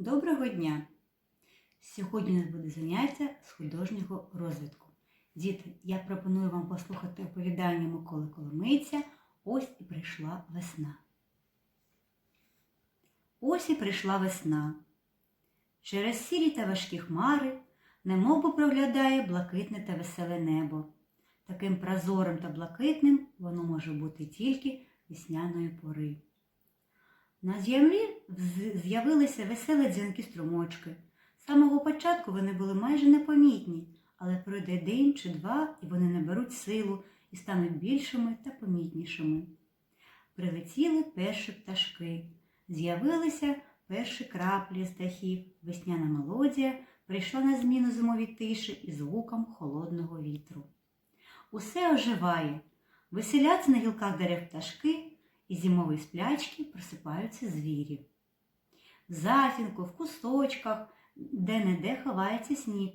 Доброго дня! Сьогодні у нас буде заняття з художнього розвитку. Діти, я пропоную вам послухати оповідання Миколи Коломийця Ось і прийшла весна. Ось і прийшла весна. Через сірі та важкі хмари немовби проглядає блакитне та веселе небо. Таким прозорим та блакитним воно може бути тільки весняної пори. На землі з'явилися веселі дзвінки струмочки. З самого початку вони були майже непомітні, але пройде день чи два, і вони наберуть силу і стануть більшими та помітнішими. Прилетіли перші пташки, з'явилися перші краплі з дахів, весняна мелодія прийшла на зміну зимовій тиші і звуком холодного вітру. Усе оживає, веселяться на гілках дерев пташки, і зимової сплячки просипаються звірі. В затінку, в кусочках, де-не-де ховається сніг.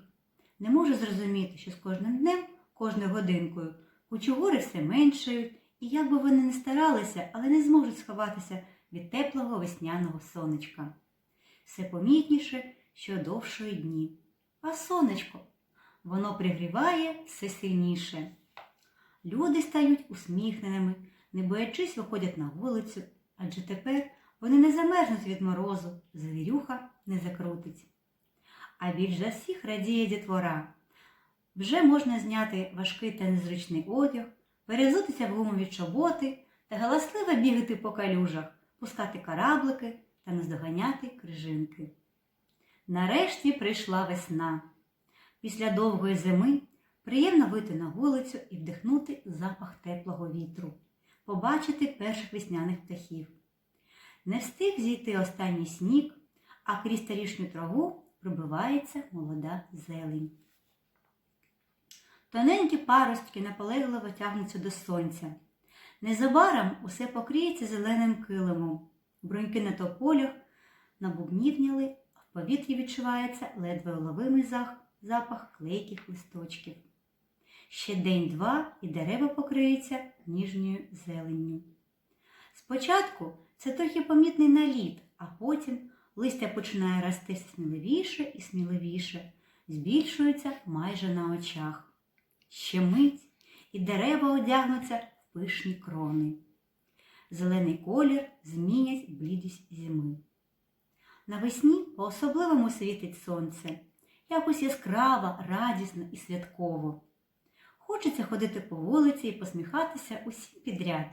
Не можу зрозуміти, що з кожним днем, кожною годинкою кучугури все меншають, і як би вони не старалися, але не зможуть сховатися від теплого весняного сонечка. Все помітніше, що довшої дні. А сонечко, воно пригріває все сильніше. Люди стають усміхненими, не боячись виходять на вулицю, адже тепер вони не замерзнуть від морозу, звірюха не закрутить. А більш за всіх радіє дітвора. Вже можна зняти важкий та незручний одяг, перезутися в гумові чоботи та галасливо бігати по калюжах, пускати кораблики та наздоганяти крижинки. Нарешті прийшла весна. Після довгої зими приємно вийти на вулицю і вдихнути запах теплого вітру, побачити перших весняних птахів. Не встиг зійти останній сніг, а крізь тарішню траву пробивається молода зелень. Тоненькі паростки наполегливо тягнуться до сонця. Незабаром усе покриється зеленим килимом. Бруньки на тополях набубнівняли, а в повітрі відчувається ледве уловимий запах клейких листочків. Ще день-два і дерева покриються ніжньою зеленню. Спочатку це трохи помітний наліт, а потім листя починає рости сміливіше і сміливіше, збільшується майже на очах. Ще мить, і дерева одягнуться в пишні крони. Зелений колір змінять блідість зими. Навесні по-особливому світить сонце, якось яскраво, радісно і святково. Хочеться ходити по вулиці і посміхатися усім підряд.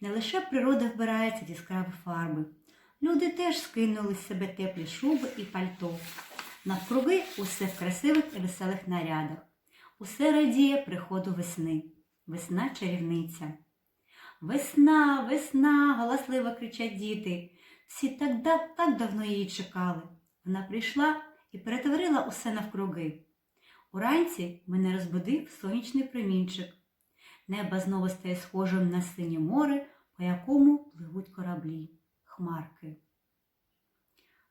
Не лише природа вбирається в яскраві фарби. Люди теж скинули з себе теплі шуби і пальто. Навкруги усе в красивих і веселих нарядах. Усе радіє приходу весни. Весна чарівниця. Весна, весна, галасливо кричать діти. Всі так, так давно її чекали. Вона прийшла і перетворила усе навкруги. Уранці мене розбудив сонячний промінчик. Небо знову стає схожим на синє море, по якому пливуть кораблі, хмарки.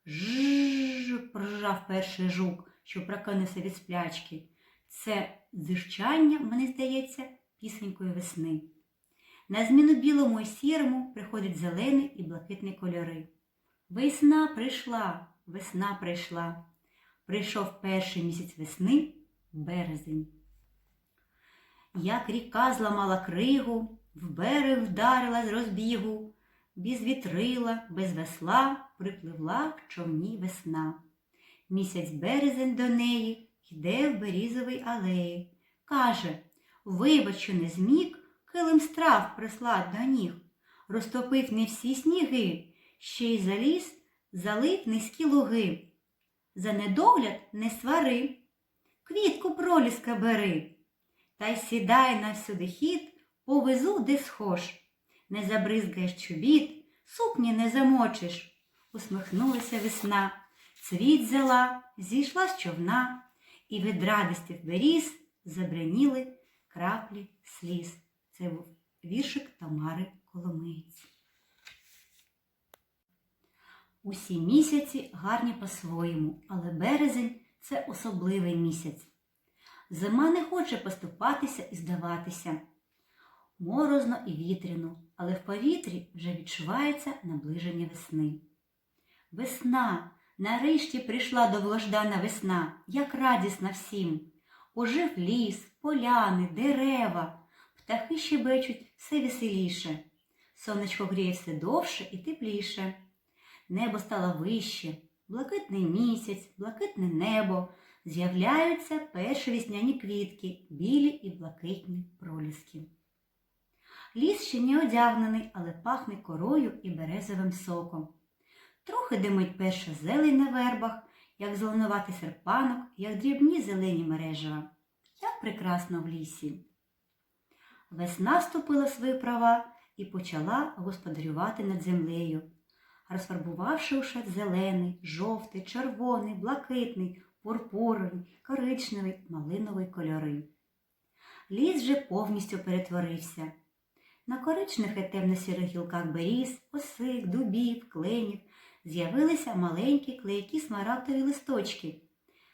Жжж, прожав перший жук, що прокинувся від сплячки. Це дзижчання, мені здається, пісенькою весни. На зміну білому і сірому приходять зелені і блакитні кольори. Весна прийшла, весна прийшла. Прийшов перший місяць весни березень. Як ріка зламала кригу, в берег вдарила з розбігу, без вітрила, без весла припливла в човні весна. Місяць березень до неї йде в берізовій алеї. Каже, вибач, що не зміг, килим страв прислав до ніг. Розтопив не всі сніги, ще й заліз, залив низькі луги. За недогляд не свари, квітку проліска бери, та й сідай на всюди хід, повезу, де схож. Не забризгаєш чобіт, сукні не замочиш. Усміхнулася весна, цвіт взяла, зійшла з човна, і від радості в беріз забриніли краплі сліз. Це був віршик Тамари Коломиєць. Усі місяці гарні по-своєму, але березень це особливий місяць. Зима не хоче поступатися і здаватися. Морозно і вітряно, але в повітрі вже відчувається наближення весни. Весна, Нарешті прийшла довгождана весна, як радісна всім. Ожив ліс, поляни, дерева, птахи щебечуть все веселіше. Сонечко гріє все довше і тепліше. Небо стало вище, блакитний місяць, блакитне небо. З'являються перші весняні квітки, білі і блакитні проліски. Ліс ще не одягнений, але пахне корою і березовим соком. Трохи димить перша зелень на вербах, як зеленуватий серпанок, як дрібні зелені мережева. Як прекрасно в лісі. Весна вступила свої права і почала господарювати над землею, розфарбувавши ушат зелений, жовтий, червоний, блакитний, пурпуровий, коричневий, малиновий кольори. Ліс вже повністю перетворився. На коричних і темно-сірих гілках беріз, осик, дубів, кленів з'явилися маленькі клейкі смарагдові листочки,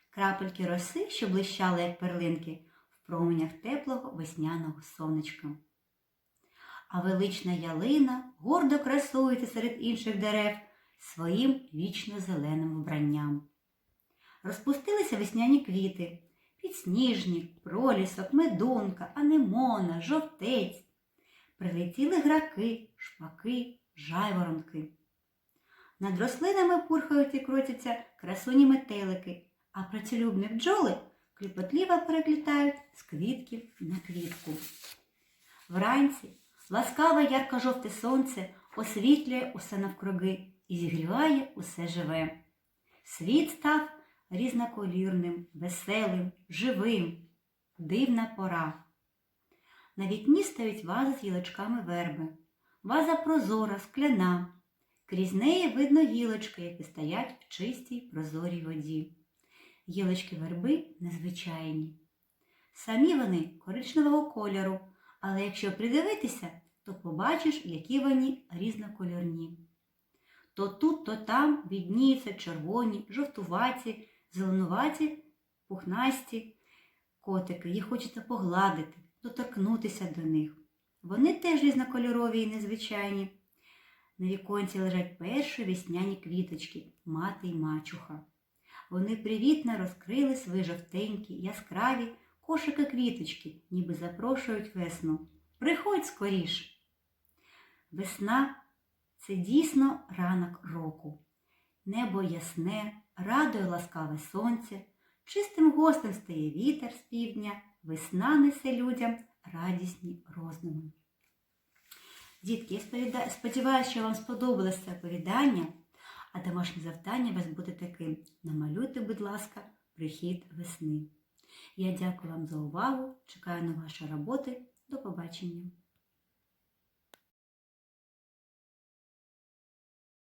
крапельки роси, що блищали, як перлинки, в променях теплого весняного сонечка. А велична ялина гордо красується серед інших дерев своїм вічно зеленим вбранням. Розпустилися весняні квіти, підсніжник, пролісок, медунка, анемона, жовтець. Прилетіли граки, шпаки, жайворонки. Над рослинами пурхають і крутяться красуні метелики, а працелюбні бджоли кліпотливо переклітають з квітків на квітку. Вранці ласкаве ярко-жовте сонце освітлює усе навкруги і зігріває усе живе. Світ став різноколірним, веселим, живим, дивна пора. На вікні стоять вази з гілочками верби. Ваза прозора, скляна. Крізь неї видно гілочки, які стоять в чистій прозорій воді. Гілочки верби незвичайні. Самі вони коричневого кольору, але якщо придивитися, то побачиш, які вони різнокольорні. То тут, то там відніються червоні, жовтуваті, зеленуваті, пухнасті котики. Їх хочеться погладити, доторкнутися до них. Вони теж різнокольорові і незвичайні. На віконці лежать перші весняні квіточки, мати й мачуха. Вони привітно розкрили свої жовтенькі, яскраві кошики квіточки, ніби запрошують весну. Приходь скоріш. Весна це дійсно ранок року. Небо ясне, радує ласкаве сонце, чистим гостем стає вітер з півдня, весна несе людям радісні роздуми. Дітки, я сподіваюся, що вам сподобалося це оповідання, а домашнє завдання у вас буде таким. Намалюйте, будь ласка, прихід весни. Я дякую вам за увагу, чекаю на ваші роботи. До побачення!